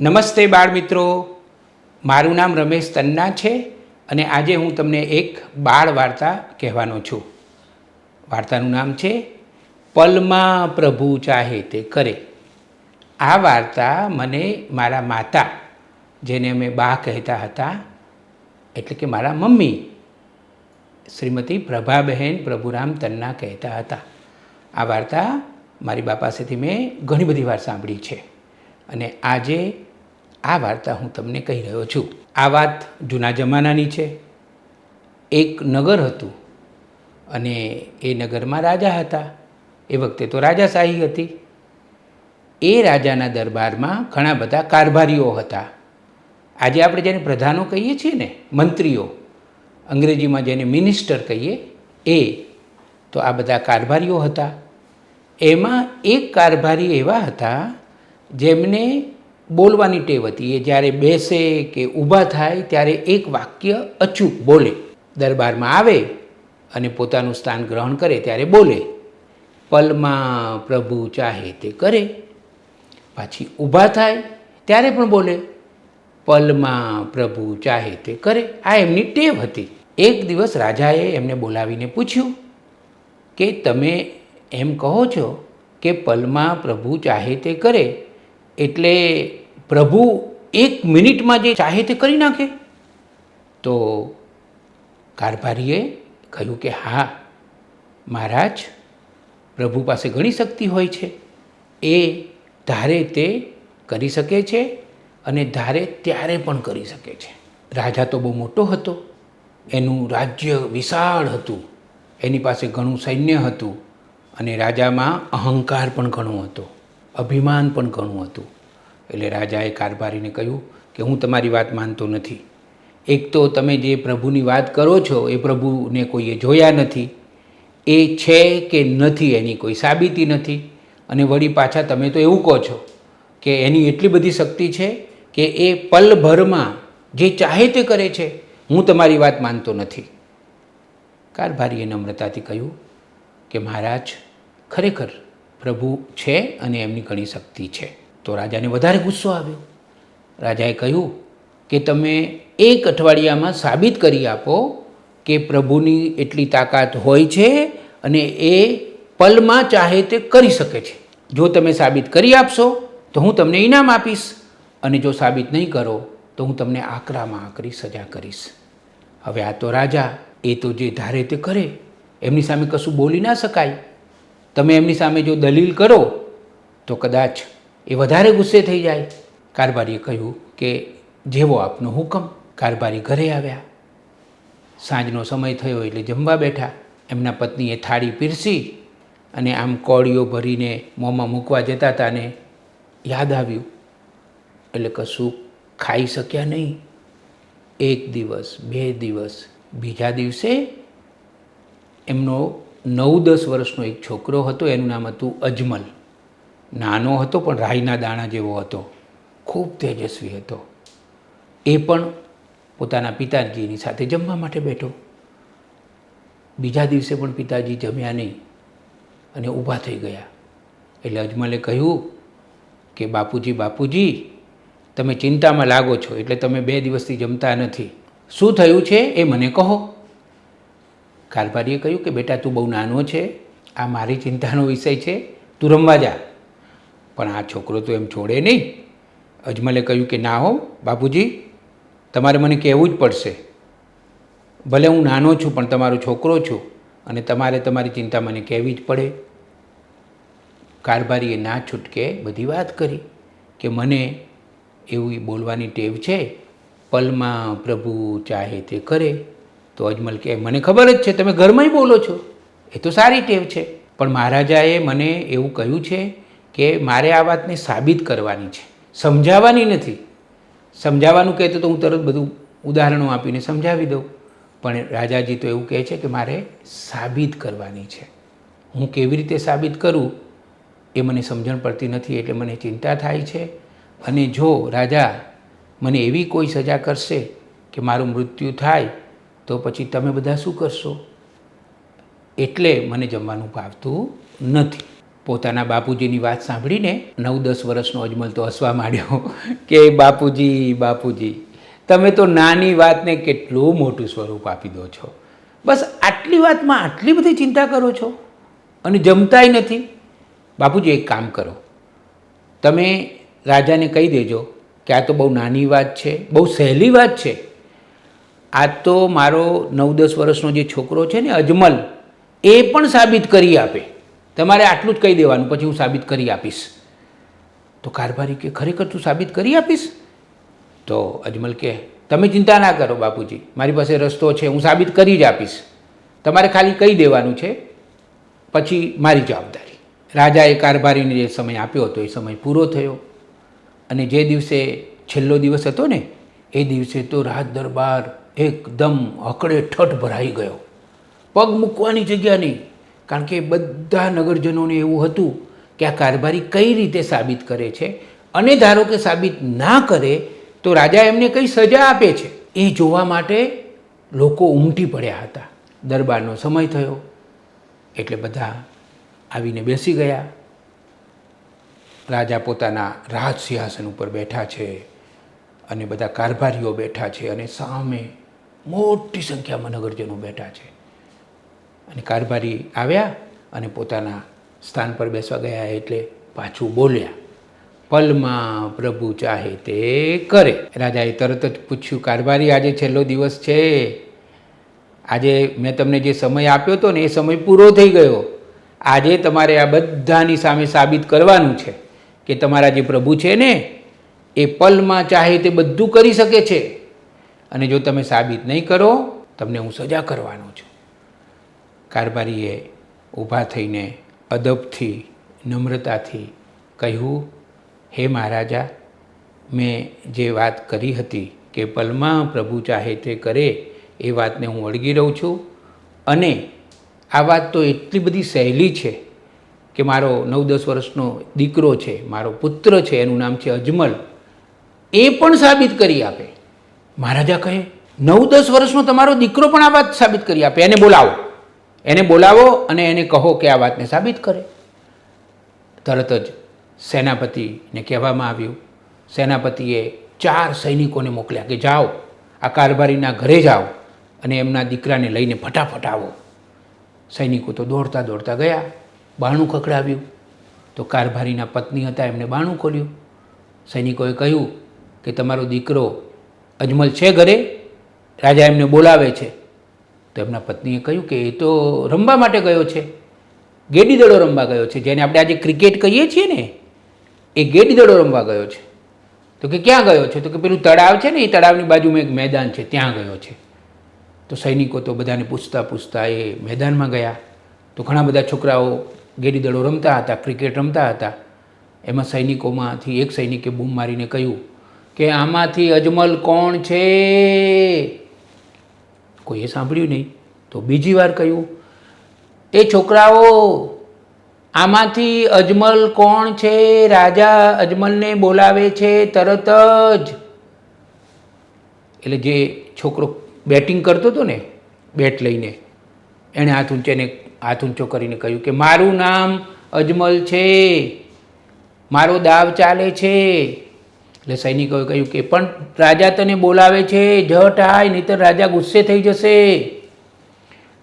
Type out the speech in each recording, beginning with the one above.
નમસ્તે બાળ મિત્રો મારું નામ રમેશ તન્ના છે અને આજે હું તમને એક બાળ વાર્તા કહેવાનો છું. વાર્તાનું નામ છે, પલમાં પ્રભુ ચાહે તે કરે. આ વાર્તા મને મારા માતા, જેને અમે બા કહેતા હતા, એટલે કે મારા મમ્મી, શ્રીમતી પ્રભાબહેન પ્રભુરામ તન્ના કહેતા હતા. આ વાર્તા મારી બા પાસેથી મેં ઘણી બધી વાર સાંભળી છે. અને આજે આ વાર્તા હું તમને કહી રહ્યો છું. આ વાત જૂના જમાનાની છે. એક નગર હતું અને એ નગરમાં રાજા હતા. એ વખતે તો રાજાશાહી હતી. એ રાજાના દરબારમાં ઘણા બધા કારભારીઓ હતા. આજે આપણે જેને પ્રધાનો કહીએ છીએ ને, મંત્રીઓ, અંગ્રેજીમાં જેને મિનિસ્ટર કહીએ, એ તો આ બધા કારભારીઓ હતા. એમાં એક કારભારી એવા હતા જેમને બોલવાની ટેવ હતી. એ જ્યારે બેસે કે ઊભા થાય ત્યારે એક વાક્ય અચૂક બોલે. દરબારમાં આવે અને પોતાનું સ્થાન ગ્રહણ કરે ત્યારે બોલે. પલમાં પ્રભુ ચાહે તે કરે. પાછી ઊભા થાય ત્યારે પણ બોલે. પલમાં પ્રભુ ચાહે તે કરે. આ એમની ટેવ હતી. એક દિવસ રાજાએ એમને બોલાવીને પૂછ્યું કે તમે એમ કહો છો કે પલમાં પ્રભુ ચાહે તે કરે? એટલે પ્રભુ એક મિનિટમાં જે ચાહે તે કરી નાખે. તો કારભારીએ કહ્યું કે, હા, મહારાજ, પ્રભુ પાસે ઘણી શક્તિ હોય છે. એ ધારે તે કરી શકે છે અને ધારે ત્યારે પણ કરી શકે છે. રાજા તો બહુ મોટો હતો. એનું રાજ્ય વિશાળ હતું. એની પાસે ઘણું સૈન્ય હતું અને રાજામાં અહંકાર પણ ઘણો હતો. અભિમાન પણ ઘણું હતું. એટલે રાજાએ કારભારીને કહ્યું કે હું તમારી વાત માનતો નથી. એક તો તમે જે પ્રભુની વાત કરો છો એ પ્રભુને કોઈએ જોયા નથી. એ છે કે નથી એની કોઈ સાબિતી નથી. અને વળી પાછા તમે તો એવું કહો છો કે એની એટલી બધી શક્તિ છે કે એ પલભરમાં જે ચાહે તે કરે છે, હું તમારી વાત માનતો નથી. કારભારીએ નમ્રતાથી કહ્યું કે મહારાજ, ખરેખર પ્રભુ છે અને એમની ઘણી શક્તિ છે. તો રાજાને વધારે ગુસ્સો આવ્યો. રાજાએ કહ્યું કે તમે એક અઠવાડિયામાં સાબિત કરી આપો કે પ્રભુની એટલી તાકાત હોય છે અને એ પલમાં ચાહે તે કરી શકે છે. જો તમે સાબિત કરી આપશો, તો હું તમને ઇનામ આપીશ. અને જો સાબિત નહીં કરો, તો હું તમને આકરામાં આકરી સજા કરીશ. હવે આ તો રાજા એ તો જે ધારે તે કરે, એમની સામે કશું બોલી ના શકાય. તમે એમની સામે જો દલીલ કરો, તો કદાચ એ વધારે ગુસ્સે થઈ જાય. કારભારીએ કહ્યું કે, જેવો આપનો હુકમ, કારભારી ઘરે આવ્યા. સાંજનો સમય થયો એટલે જમવા બેઠા. એમના પત્નીએ થાળી પીરસી અને આમ કોળીઓ ભરીને મોંમાં મૂકવા જતા હતા ને યાદ આવ્યું. એટલે કશું ખાઈ શક્યા નહીં. એક દિવસ, બે દિવસ, બીજા દિવસે એમનો નવ દસ વર્ષનો એક છોકરો હતો, એનું નામ હતું અજમલ. નાનો હતો પણ રાઈના દાણા જેવો હતો. ખૂબ તેજસ્વી હતો. એ પણ પોતાના પિતાજીની સાથે જમવા માટે બેઠો. બીજા દિવસે પણ પિતાજી જમ્યા નહીં અને ઊભા થઈ ગયા. એટલે અજમલે કહ્યું કે, બાપુજી બાપુજી, તમે ચિંતામાં લાગો છો, એટલે તમે બે દિવસથી જમતા નથી. શું થયું છે એ મને કહો. કારભારીએ કહ્યું કે, બેટા, તું બહુ નાનો છે, આ મારી ચિંતાનો વિષય છે, તું રમવા જા. પણ આ છોકરો તો એમ છોડે નહીં. અજમલે કહ્યું કે, ના હો, બાપુજી, તમારે મને કહેવું જ પડશે. ભલે હું નાનો છું, પણ તમારો છોકરો છું અને તમારે તમારી ચિંતા મને કહેવી જ પડે. કારભારીએ ના છૂટકે બધી વાત કરી કે, મને એવી બોલવાની ટેવ છે, પલમાં પ્રભુ ચાહે તે કરે તો અજમલ કે મને ખબર જ છે, તમે ઘરમાંય બોલો છો. એ તો સારી ટેવ છે. પણ મહારાજાએ મને એવું કહ્યું છે કે મારે આ વાતને સાબિત કરવાની છે. સમજાવવાની નથી. સમજાવવાનું કહેતો તો હું તરત બધું ઉદાહરણો આપીને સમજાવી દઉં. પણ રાજાજી તો એવું કહે છે કે મારે સાબિત કરવાની છે. હું કેવી રીતે સાબિત કરું? એ મને સમજણ પડતી નથી, એટલે મને ચિંતા થાય છે. અને જો રાજા મને એવી કોઈ સજા કરશે કે મારું મૃત્યુ થાય તો પછી તમે બધા શું કરશો? એટલે મને જમવાનું ભાવતું નથી. પોતાના બાપુજીની વાત સાંભળીને નવ દસ વર્ષનો અજમલ તો હસવા માંડ્યો કે, બાપુજી બાપુજી, તમે તો નાની વાતને કેટલું મોટું સ્વરૂપ આપી દો છો. બસ આટલી વાતમાં આટલી બધી ચિંતા કરો છો અને જમતાય નથી. બાપુજી, એક કામ કરો. તમે રાજાને કહી દેજો કે આ તો બહુ નાની વાત છે, બહુ સહેલી વાત છે. આ તો મારો નવ દસ વર્ષનો જે છોકરો છે ને, અજમલ, એ પણ સાબિત કરી આપે. તમારે આટલું જ કહી દેવાનું, પછી હું સાબિત કરી આપીશ. તો કારભારી કે, ખરેખર તું સાબિત કરી આપીશ? તો અજમલ કે, તમે ચિંતા ના કરો બાપુજી, મારી પાસે રસ્તો છે, હું સાબિત કરી જ આપીશ. તમારે ખાલી કહી દેવાનું છે, પછી મારી જવાબદારી. રાજાએ કારભારીને જે સમય આપ્યો હતો, એ સમય પૂરો થયો. અને જે દિવસે, છેલ્લો દિવસ હતો ને, એ દિવસે તો રાજ દરબાર એકદમ હકડે ઠઠ ભરાઈ ગયો. પગ મૂકવાની જગ્યા નહીં. કારણ કે બધા નગરજનોને એવું હતું કે આ કારભારી કઈ રીતે સાબિત કરે છે અને ધારો કે સાબિત ના કરે, તો રાજા એમને કઈ સજા આપે છે? એ જોવા માટે લોકો ઉમટી પડ્યા હતા. દરબારનો સમય થયો. એટલે બધા આવીને બેસી ગયા. રાજા પોતાના રાજ સિંહાસન ઉપર બેઠા છે અને બધા કારભારીઓ બેઠા છે અને સામે મોટી સંખ્યામાં નગરજનો બેઠા છે. અને કારભારી આવ્યા અને પોતાના સ્થાન પર બેસવા ગયા એટલે પાછું બોલ્યા, પલમાં પ્રભુ ચાહે તે કરે. રાજાએ તરત જ પૂછ્યું, કારભારી, આજે છેલ્લો દિવસ છે. આજે મેં તમને જે સમય આપ્યો હતો ને, એ સમય પૂરો થઈ ગયો. આજે તમારે આ બધાની સામે સાબિત કરવાનું છે કે તમારા જે પ્રભુ છે ને, એ પલમાં ચાહે તે બધું કરી શકે છે. અને જો તમે સાબિત નહીં કરો, તમને હું સજા કરવાનો છું. કારભારીએ ઊભા થઈને અદબથી, નમ્રતાથી કહ્યું, હે મહારાજા, મેં જે વાત કરી હતી કે પલમાં પ્રભુ ચાહે તે કરે, એ વાતને હું વળગી રહું છું. અને આ વાત તો એટલી બધી સહેલી છે કે મારો નવ દસ વર્ષનો દીકરો છે, મારો પુત્ર છે, એનું નામ છે અજમલ. એ પણ સાબિત કરી આપે. મહારાજા કહે, નવ, દસ વર્ષનો તમારો દીકરો પણ આ વાત સાબિત કરી આપે, એને બોલાવો. એને બોલાવો અને એને કહો કે આ વાતને સાબિત કરે. તરત જ સેનાપતિને કહેવામાં આવ્યું. સેનાપતિએ ચાર સૈનિકોને મોકલ્યા કે, જાઓ, આ કારભારીના ઘરે જાઓ અને એમના દીકરાને લઈને ફટાફટ આવો. સૈનિકો તો દોડતા દોડતા ગયા, બાણું ખખડાવ્યું. તો કારભારીના પત્ની હતા, એમને બાણું ખોલ્યું. સૈનિકોએ કહ્યું કે, તમારો દીકરો અજમલ છે ઘરે? રાજા એમને બોલાવે છે. તો એમના પત્નીએ કહ્યું કે એ તો રમવા માટે ગયો છે. ગેડી દડો રમવા ગયો છે. જેને આપણે આજે ક્રિકેટ કહીએ છીએ ને, એ ગેડી દડો રમવા ગયો છે. તો કે ક્યાં ગયો છે? તો કે પેલું તળાવ છે ને, એ તળાવની બાજુમાં એક મેદાન છે, ત્યાં ગયો છે. તો સૈનિકો તો બધાને પૂછતા પૂછતા એ મેદાનમાં ગયા. તો ઘણા બધા છોકરાઓ ગેડી દડો રમતા હતા, ક્રિકેટ રમતા હતા. એમાં સૈનિકોમાંથી એક સૈનિકે બૂમ મારીને કહ્યું કે આમાંથી અજમલ કોણ છે? કોઈએ સાંભળ્યું નહીં. તો બીજી વાર કહ્યું, એ છોકરાઓ, આમાંથી અજમલ કોણ છે? રાજા અજમલને બોલાવે છે તરત જ. એટલે જે છોકરો બેટિંગ કરતો હતો ને, બેટ લઈને, એણે હાથ ઊંચેને હાથ ઊંચો કરીને કહ્યું કે, મારું નામ અજમલ છે. મારો દાવ ચાલે છે. એટલે સૈનિકોએ કહ્યું કે પણ રાજા તને બોલાવે છે, જટ આય, નહીંતર રાજા ગુસ્સે થઈ જશે.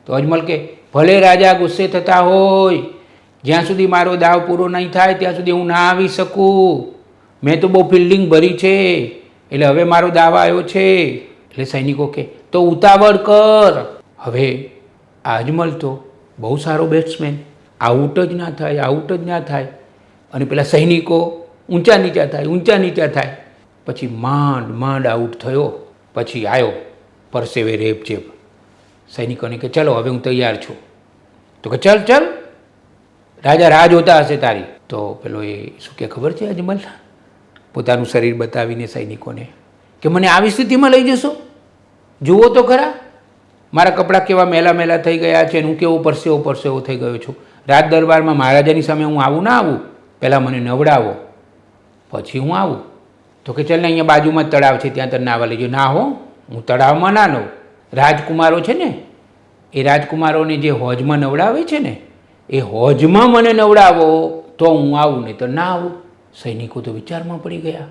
તો અજમલ કે, ભલે રાજા ગુસ્સે થતા હોય, જ્યાં સુધી મારો દાવ પૂરો નહીં થાય, ત્યાં સુધી હું ના આવી શકું. મેં તો બહુ ફિલ્ડિંગ ભરી છે, એટલે હવે મારો દાવ આવ્યો છે. એટલે સૈનિકો કે, તો ઉતાવળ કર. હવે અજમલ તો બહુ સારો બેટ્સમેન આઉટ જ ના થાય, આઉટ જ ના થાય. અને પેલા સૈનિકો ઊંચા નીચા થાય, ઊંચા નીચા થાય. પછી માંડ માંડ આઉટ થયો, પછી આવ્યો પરસેવે રેપ ચેપ. સૈનિકોને કે, ચલો, હવે હું તૈયાર છું. તો કે, ચલ ચલ, રાજા રાહ જોતા હશે તારી. તો પેલો એ, શું કે ખબર છે અજમલ પોતાનું શરીર બતાવીને સૈનિકોને કે, મને આવી સ્થિતિમાં લઈ જશો? જુઓ તો ખરા. મારા કપડાં કેવા મેલા મેલા થઈ ગયા છે હું કેવો પરસેવો પરસેવો થઈ ગયો છું. રાજ દરબારમાં મહારાજાની સામે હું આવું ના આવું? પહેલાં મને નવડાવો. પછી હું આવું. તો કે ચાલ ને અહીંયા બાજુમાં તળાવ છે, ત્યાં તને લઈ લેજો ના હો, હું તળાવમાં ના નવ. રાજકુમારો છે ને, એ રાજકુમારોને જે હોજમાં નવડાવે છે ને, એ હોજમાં મને નવડાવો, તો હું આવું. નહીં તો ના આવું. સૈનિકો તો વિચારમાં પડી ગયા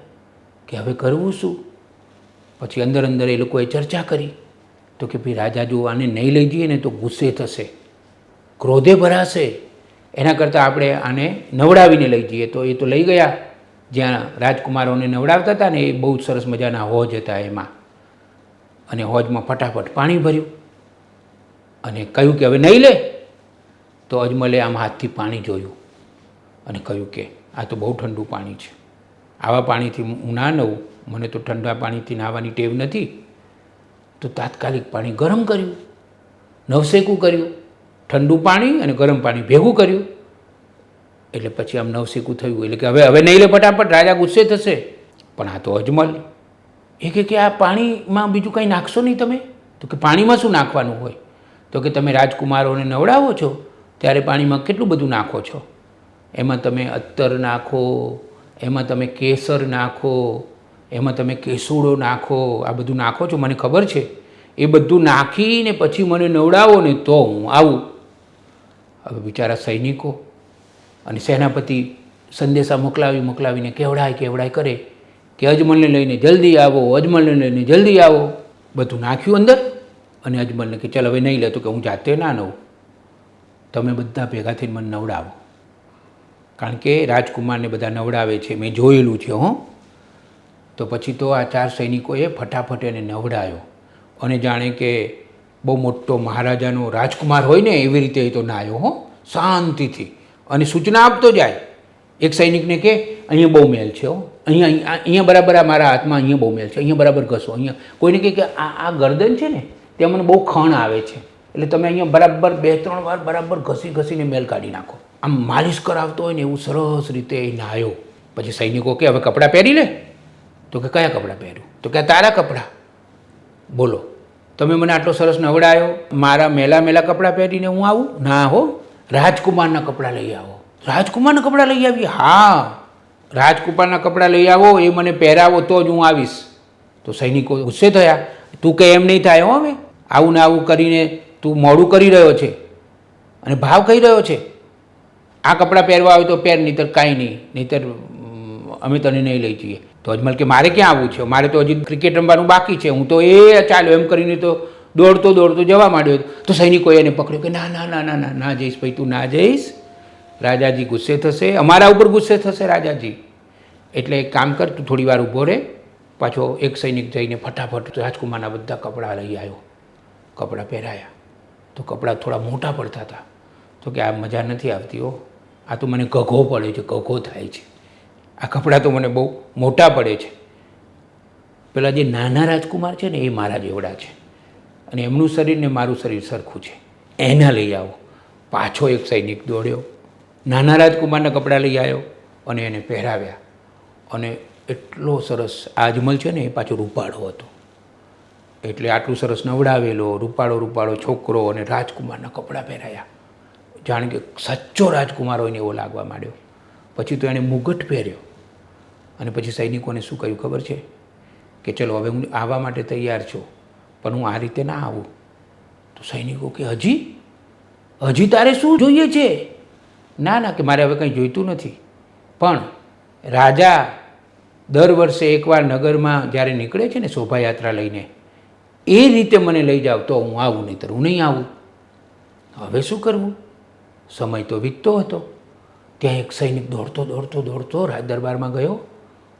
કે હવે કરવું શું? પછી અંદર અંદર એ લોકોએ ચર્ચા કરી. તો કે ભાઈ રાજા જો આને નહીં લઈ જઈએ ને તો ગુસ્સે થશે, ક્રોધે ભરાશે. એના કરતાં આપણે આને નવડાવીને લઈ જઈએ. તો એ તો લઈ ગયા. જ્યાં રાજકુમારોને નવડાવતા હતા ને એ બહુ સરસ મજાના હોજ હતા એમાં. અને હોજમાં ફટાફટ પાણી ભર્યું. અને કહ્યું કે, હવે નહીં લે. તો અજમલે આમ હાથથી પાણી જોયું અને કહ્યું કે, આ તો બહુ ઠંડુ પાણી છે. આવા પાણીથી હું ના નવું. મને તો ઠંડા પાણીથી નાહવાની ટેવ નથી. તો તાત્કાલિક પાણી ગરમ કર્યું. નવસેકું કર્યું. ઠંડુ પાણી અને ગરમ પાણી ભેગું કર્યું. એટલે પછી આમ નવસિકું થયું એટલે કે હવે હવે નહીં લે ફટાફટ રાજા ગુસ્સે થશે. પણ આ તો અજમલ. એ કહે કે આ પાણીમાં બીજું કંઈ નાખશો નહીં તમે? તો કે પાણીમાં શું નાખવાનું હોય? તો કે તમે રાજકુમારોને નવડાવો છો, ત્યારે પાણીમાં કેટલું બધું નાખો છો? એમાં તમે અત્તર નાખો, એમાં તમે કેસર નાખો, એમાં તમે કેસુડો નાખો, આ બધું નાખો છો? મને ખબર છે. એ બધું નાખીને પછી મને નવડાવો ને તો હું આવું. હવે બિચારા સૈનિકો અને સેનાપતિ સંદેશા મોકલાવી મોકલાવીને કેવડાય કેવડાય કરે કે અજમલને લઈને જલ્દી આવો, અજમલને લઈને જલ્દી આવો. બધું નાખ્યું અંદર અને અજમલને કે ચાલ હવે નહીં લેતો કે હું જાતે ના નવું. તમે બધા ભેગા થઈને મને નવડાવો. કારણ કે રાજકુમારને બધા નવડાવે છે, મેં જોયેલું છે, હો. તો પછી તો આ ચાર સૈનિકોએ ફટાફટ એને નવડાયો. અને જાણે કે બહુ મોટો મહારાજાનો રાજકુમાર હોય ને એવી રીતે એ તો નાયો, હો. શાંતિથી. અને સૂચના આપતો જાય. એક સૈનિકને કે, અહીંયા બહુ મેલ છે હો. અહીંયા અહીંયા બરાબર આ મારા હાથમાં અહીંયા બહુ મેલ છે. અહીંયા બરાબર ઘસો. અહીંયા કોઈને કહે કે, આ આ ગરદન છે ને, ત્યાં મને બહુ ખણ આવે છે. એટલે તમે અહીંયા બરાબર બે, ત્રણ વાર બરાબર ઘસી, ઘસીને મેલ કાઢી નાખો. આમ માલિશ કરાવતો હોય ને એવું સરસ રીતે એ નાહ્યો પછી સૈનિકો કે, હવે કપડાં પહેરી લે. તો કે, કયા કપડાં પહેર્યું તો કે તારા કપડાં. બોલો, તમે મને આટલો સરસ નવડાયો. મારા મેલા મેલા કપડાં પહેરીને હું આવું? ના હો. રાજકુમારના કપડાં લઈ આવો. રાજકુમારના કપડાં લઈ આવી હા. રાજકુમારના કપડાં લઈ આવો, એ મને પહેરાવો, તો જ હું આવીશ. તો સૈનિકો ગુસ્સે થયા. તું કે એમ નહીં થાય હો હવે આવું ને આવું કરીને તું મોડું કરી રહ્યો છે. અને ભાવ કહી રહ્યો છે. આ કપડાં પહેરવા આવે તો પહેર, નહીંતર કાંઈ નહીં. નહીંતર, અમે તને નહીં લઈ જઈએ. તો અજમલ કે, મારે ક્યાં આવવું છે? મારે તો હજી ક્રિકેટ રમવાનું બાકી છે. હું તો એ ચાલ્યો. એમ કરીને તો દોડતો દોડતો જવા માંડ્યો તો સૈનિકોએ એને પકડ્યો કે ના ના ના ના ના ના જઈશ ભાઈ, તું ના જઈશ. રાજાજી ગુસ્સે થશે. અમારા ઉપર ગુસ્સે થશે રાજાજી. એટલે એક કામ કર, તું થોડી વાર ઊભો રહે. પાછો એક સૈનિક જઈને ફટાફટ રાજકુમારના બધા કપડાં લઈ આવ્યો. કપડાં પહેરાયા. તો કપડાં થોડા મોટા પડતા હતા. તો કે આ મજા નથી આવતી હો. આ તો મને ઘઘો પડે છે, ઘઘો થાય છે. આ કપડાં તો મને બહુ મોટા પડે છે. પેલા જે નાના રાજકુમાર છે ને, એ મારા જેવડા છે. અને એમનું શરીર ને મારું શરીર સરખું છે. એના લઈ આવો. પાછો એક સૈનિક દોડ્યો. નાના રાજકુમારના કપડાં લઈ આવ્યો અને એને પહેરાવ્યા. અને એટલો સરસ આ અજમલ છે ને એ પાછો રૂપાળો હતો. એટલે આટલું સરસ નવડાવેલો, રૂપાળો રૂપાળો છોકરો અને રાજકુમારના કપડાં પહેરાયા. જાણે કે સાચો રાજકુમાર હોય ને એવો લાગવા માંડ્યો. પછી તો એણે મુગટ પહેર્યો. અને પછી સૈનિકોને શું કહ્યું ખબર છે? કે ચલો, હવે હું આવવા માટે તૈયાર છું. પણ હું આ રીતે ના આવું. તો સૈનિકો કે, હજી? હજી તારે શું જોઈએ છે? ના ના, કે મારે હવે કંઈ જોઈતું નથી. પણ રાજા દર વર્ષે એકવાર નગરમાં જ્યારે નીકળે છે ને શોભાયાત્રા લઈને, એ રીતે મને લઈ જાવ તો હું આવું નહીં હું નહીં આવું. હવે શું કરવું? સમય તો વીતતો હતો. ત્યાં એક સૈનિક દોડતો દોડતો દોડતો રાજ દરબારમાં ગયો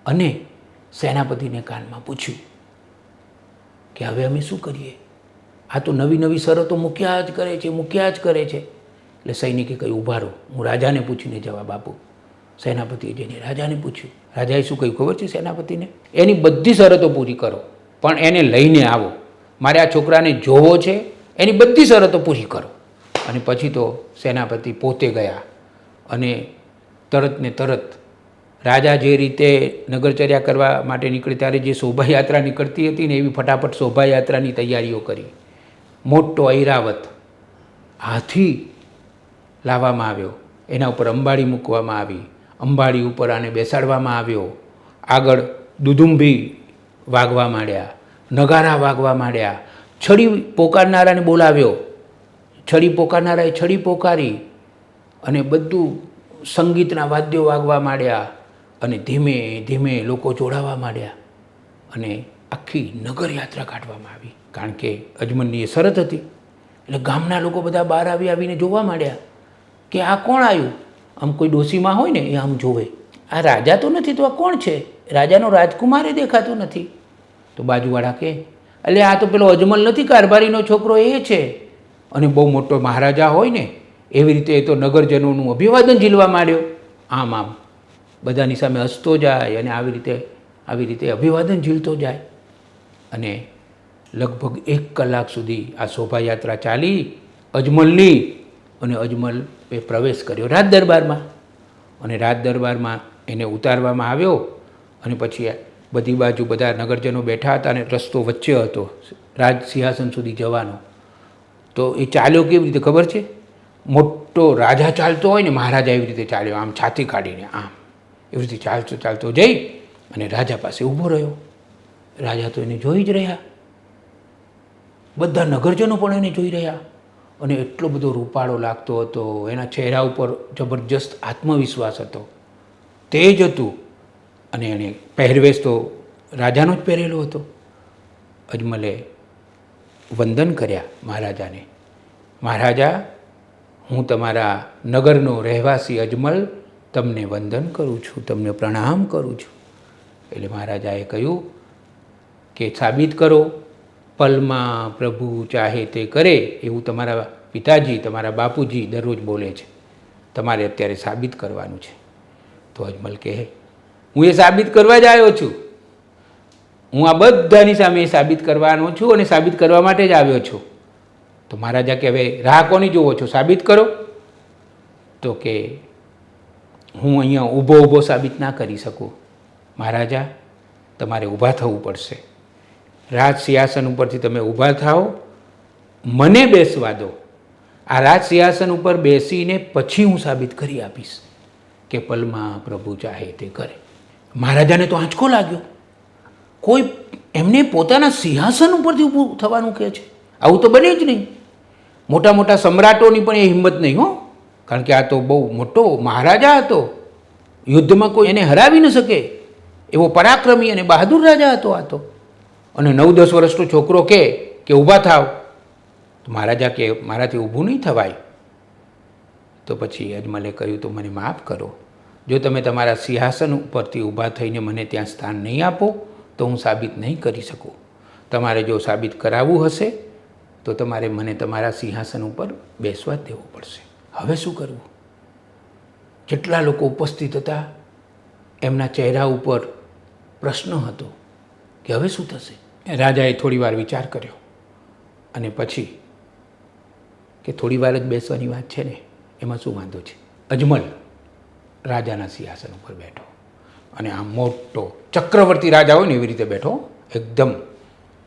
અને સેનાપતિને કાનમાં પૂછ્યું કે હવે અમે શું કરીએ? આ તો નવી નવી શરતો મૂક્યા જ કરે છે, મૂક્યા જ કરે છે. એટલે સૈનિકે કહ્યું ઊભા રહો. હું રાજાને પૂછીને જવાબ આપું. સેનાપતિએ જઈને રાજાને પૂછ્યું, રાજાએ શું કહ્યું ખબર છે સેનાપતિને? એની બધી શરતો પૂરી કરો, પણ એને લઈને આવો. મારે આ છોકરાને જોવો છે, એની બધી શરતો પૂરી કરો. અને પછી તો સેનાપતિ પોતે ગયા અને તરત ને તરત રાજા જે રીતે નગરચર્યા કરવા માટે નીકળે ત્યારે જે શોભાયાત્રા નીકળતી હતી ને એવી ફટાફટ શોભાયાત્રાની તૈયારીઓ કરી. મોટો ઐરાવત હાથી લાવવામાં આવ્યો. એના ઉપર અંબાડી મૂકવામાં આવી. અંબાડી ઉપર આને બેસાડવામાં આવ્યો. આગળ દુદુંભી વાગવા માંડ્યા. નગારા વાગવા માંડ્યા. છડી પોકારનારાને બોલાવ્યો. છડી પોકારનારાએ છડી પોકારી અને બધું સંગીતના વાદ્યો વાગવા માંડ્યા. અને ધીમે ધીમે લોકો જોડાવા માંડ્યા અને આખી નગરયાત્રા કાઢવામાં આવી. કારણ કે અજમલની એ શરત હતી. એટલે ગામના લોકો બધા બહાર આવી આવીને જોવા માંડ્યા કે આ કોણ આવ્યું? આમ કોઈ ડોસીમાં હોય ને એ આમ જોવે. આ રાજા તો નથી, તો આ કોણ છે? રાજાનો રાજકુમારે દેખાતો નથી. તો બાજુવાળા કે એટલે આ તો પેલો અજમલ નથી, કારભારીનો છોકરો એ છે. અને બહુ મોટો મહારાજા હોય ને, એવી રીતે એ તો નગરજનોનું અભિવાદન ઝીલવા માંડ્યો. આમ આમ. બધાની સામે હસતો જાય અને આવી રીતે આવી રીતે અભિવાદન ઝીલતો જાય. અને લગભગ એક કલાક સુધી આ શોભાયાત્રા ચાલી, અજમલની અને અજમલ એ પ્રવેશ કર્યો રાજ દરબારમાં. અને રાજ દરબારમાં એને ઉતારવામાં આવ્યો અને પછી બધી બાજુ બધા નગરજનો બેઠા હતા અને રસ્તો વચ્ચે હતો, રાજ સિંહાસન સુધી જવાનો. તો એ ચાલ્યો કેવી રીતે ખબર છે? મોટો રાજા ચાલતો હોય ને મહારાજા એવી રીતે ચાલ્યો, આમ છાતી કાઢીને, આમ. એવી રીતે ચાલતો ચાલતો જઈ અને રાજા પાસે ઊભો રહ્યો. રાજા તો એને જોઈ જ રહ્યા. બધા નગરજનો પણ એને જોઈ રહ્યા અને એટલો બધો રૂપાળો લાગતો હતો. એના ચહેરા ઉપર જબરજસ્ત આત્મવિશ્વાસ હતો. તે જ હતું. અને એણે પહેરવેશ તો રાજાનો જ પહેરેલો હતો. અજમલે વંદન કર્યા મહારાજાને. મહારાજા, હું તમારા નગરનો રહેવાસી અજમલ તમને વંદન કરું છું, તમને પ્રણામ કરું છું. એટલે મહારાજાએ કહ્યું કે સાબિત કરો, પલમાં પ્રભુ ચાહે તે કરે, એવું તમારા પિતાજી, તમારા બાપુજી દરરોજ બોલે છે. તમારે અત્યારે સાબિત કરવાનું છે. તો અજમલ કહે, હું એ સાબિત કરવા જ આવ્યો છું. હું આ બધાની સામે એ સાબિત કરવાનો છું અને સાબિત કરવા માટે જ આવ્યો છું. તો મહારાજા કે હવે રાહ કોની જોવો છો? સાબિત કરો. તો કે હું અહીંયા ઊભો ઊભો સાબિત ના કરી શકું. મહારાજા, તમારે ઊભા થવું પડશે. રાજ સિંહાસન ઉપરથી તમે ઊભા થાઓ, મને બેસવા દો. આ રાજ સિંહાસન ઉપર બેસીને પછી હું સાબિત કરી આપીશ કે પલમાં પ્રભુ ચાહે તે કરે. મહારાજાને તો આંચકો લાગ્યો. કોઈ એમને પોતાના સિંહાસન ઉપરથી ઊભું થવાનું કહે છે? આવું તો બને જ નહીં. મોટા મોટા સમ્રાટોની પણ એ હિંમત નહીં હો. કારણ કે આ તો બહુ મોટો મહારાજા હતો. યુદ્ધમાં કોઈ એને હરાવી ન શકે એવો પરાક્રમી અને બહાદુર રાજા હતો આ તો. અને નવ દસ વર્ષનો છોકરો કહે કે ઊભા થાવ, તો મહારાજા કે, મારાથી ઊભું નહીં થવાય. તો પછી અજમલે કહ્યું, તો મને માફ કરો. જો તમે તમારા સિંહાસન ઉપરથી ઊભા થઈને મને ત્યાં સ્થાન નહીં આપો, તો હું સાબિત નહીં કરી શકું. તમારે જો સાબિત કરાવવું હશે, તો તમારે મને તમારા સિંહાસન ઉપર બેસવા દેવું પડશે. હવે શું કરવું? જેટલા લોકો ઉપસ્થિત હતા? એમના ચહેરા ઉપર પ્રશ્ન હતો કે હવે શું થશે? રાજાએ થોડી વાર વિચાર કર્યો અને પછી કે થોડી વાર જ બેસવાની વાત છે ને, એમાં શું વાંધો છે? અજમલ રાજાના સિંહાસન ઉપર બેઠો અને આ મોટો ચક્રવર્તી રાજા હોય ને એવી રીતે બેઠો, એકદમ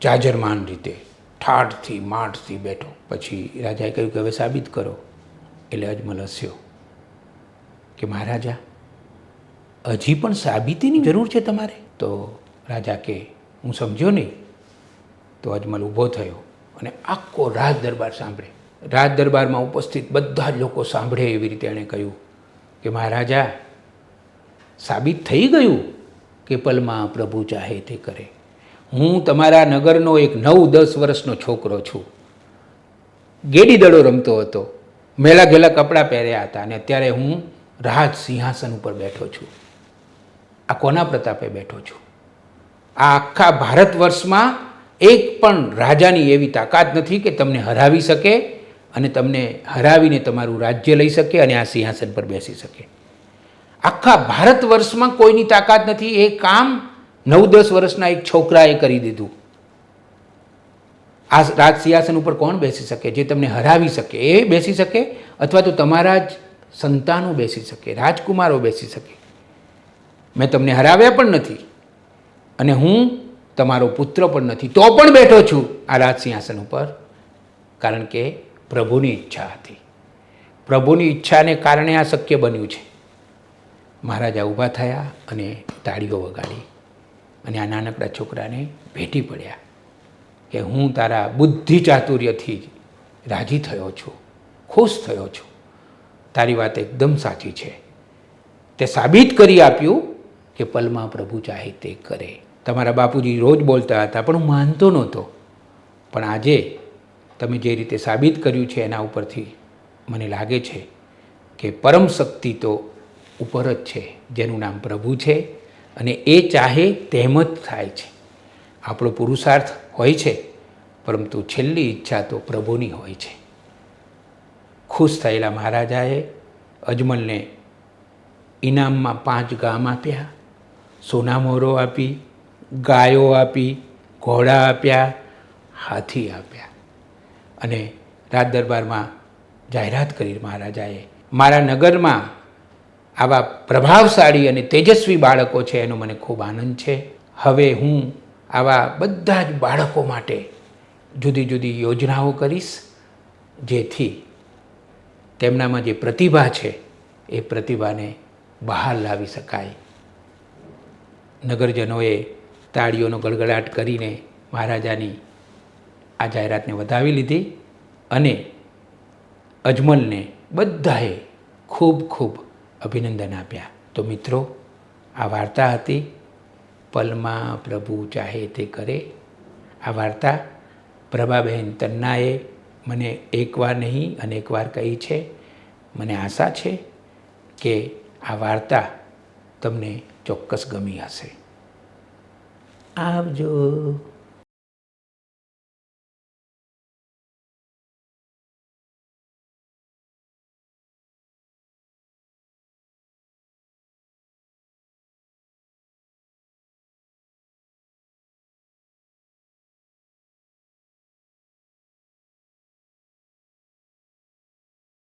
જાજરમાન રીતે, ઠાઠથી, માઠથી બેઠો. પછી રાજાએ કહ્યું કે હવે સાબિત કરો. એટલે અજમલ હસ્યો કે મહારાજા, હજી પણ સાબિતીની જરૂર છે તમારે? તો રાજા કે, હું સમજ્યો નહીં. તો અજમલ ઊભો થયો અને આખો રાજ દરબાર સાંભળે. રાજ દરબારમાં ઉપસ્થિત બધા જ લોકો સાંભળે એવી રીતે એણે કહ્યું કે, મહારાજા, સાબિત થઈ ગયું કે પલમાં પ્રભુ ચાહે તે કરે. હું તમારા નગરનો એક નવ દસ વર્ષનો છોકરો છું. ગેડી દડો રમતો હતો. મેલા ઘેલા કપડાં પહેર્યા હતા અને અત્યારે હું રાજ સિંહાસન ઉપર બેઠો છું. આ કોના પ્રતાપે બેઠો છું? આ આખા ભારત વર્ષમાં એક પણ રાજાની એવી તાકાત નથી કે તમને હરાવી શકે અને તમને હરાવીને તમારું રાજ્ય લઈ શકે અને આ સિંહાસન પર બેસી શકે. આખા ભારત વર્ષમાં કોઈની તાકાત નથી. એ કામ નવ દસ વર્ષના એક છોકરાએ કરી દીધું. આ રાજ સિંહાસન ઉપર કોણ બેસી શકે? જે તમને હરાવી શકે એ બેસી શકે અથવા તો તમારા જ સંતાનો બેસી શકે, રાજકુમારો બેસી શકે. મેં તમને હરાવ્યા પણ નથી અને હું તમારો પુત્ર પણ નથી. તો પણ બેઠો છું આ રાજ સિંહાસન ઉપર, કારણ કે પ્રભુની ઈચ્છા હતી. પ્રભુની ઈચ્છાને કારણે આ શક્ય બન્યું છે. મહારાજા ઊભા થયા અને તાળીઓ વગાડી અને આ નાનકડા છોકરાને ભેટી પડ્યા. કે હું તારા બુદ્ધિ ચાતુર્યથી રાજી થયો છું, ખુશ થયો છું. તારી વાત એકદમ સાચી છે. તે સાબિત કરી આપ્યું કે પલમાં પ્રભુ ચાહે તે કરે. તમારા બાપુજી રોજ બોલતા હતા, પણ હું માનતો નહોતો. પણ આજે તમે જે રીતે સાબિત કર્યું છે એના ઉપરથી મને લાગે છે કે પરમ શક્તિ તો ઉપર જ છે, જેનું નામ પ્રભુ છે અને એ ચાહે તેમ જ થાય છે. આપણો પુરુષાર્થ હોય છે, પરંતુ છેલ્લી ઈચ્છા તો પ્રભુની હોય છે. ખુશ થયેલા મહારાજાએ અજમલને ઇનામમાં પાંચ ગામ આપ્યા સોનામોરો આપી, ગાયો આપી, ઘોડા આપ્યા, હાથી આપ્યા. અને રાજ દરબારમાં જાહેરાત કરી મહારાજાએ, મારા નગરમાં આવા પ્રભાવશાળી અને તેજસ્વી બાળકો છે, એનો મને ખૂબ આનંદ છે. હવે હું આવા બધા જ બાળકો માટે જુદી જુદી યોજનાઓ કરીશ, જેથી તેમનામાં જે પ્રતિભા છે, એ પ્રતિભાને બહાર લાવી શકાય. નગરજનોએ તાળીઓનો ગડગડાટ કરીને મહારાજાની આ જાહેરાતને વધાવી લીધી અને અજમલને બધાએ ખૂબ ખૂબ અભિનંદન આપ્યા. તો મિત્રો, આ વાર્તા હતી પલમાં પ્રભુ ચાહે તે કરે. આ વાર્તા પ્રભાબહેન તન્નાએ મને એકવાર નહીં, અનેકવાર કહી છે. મને આશા છે કે આ વાર્તા તમને ચોક્કસ ગમી હશે. આવજો.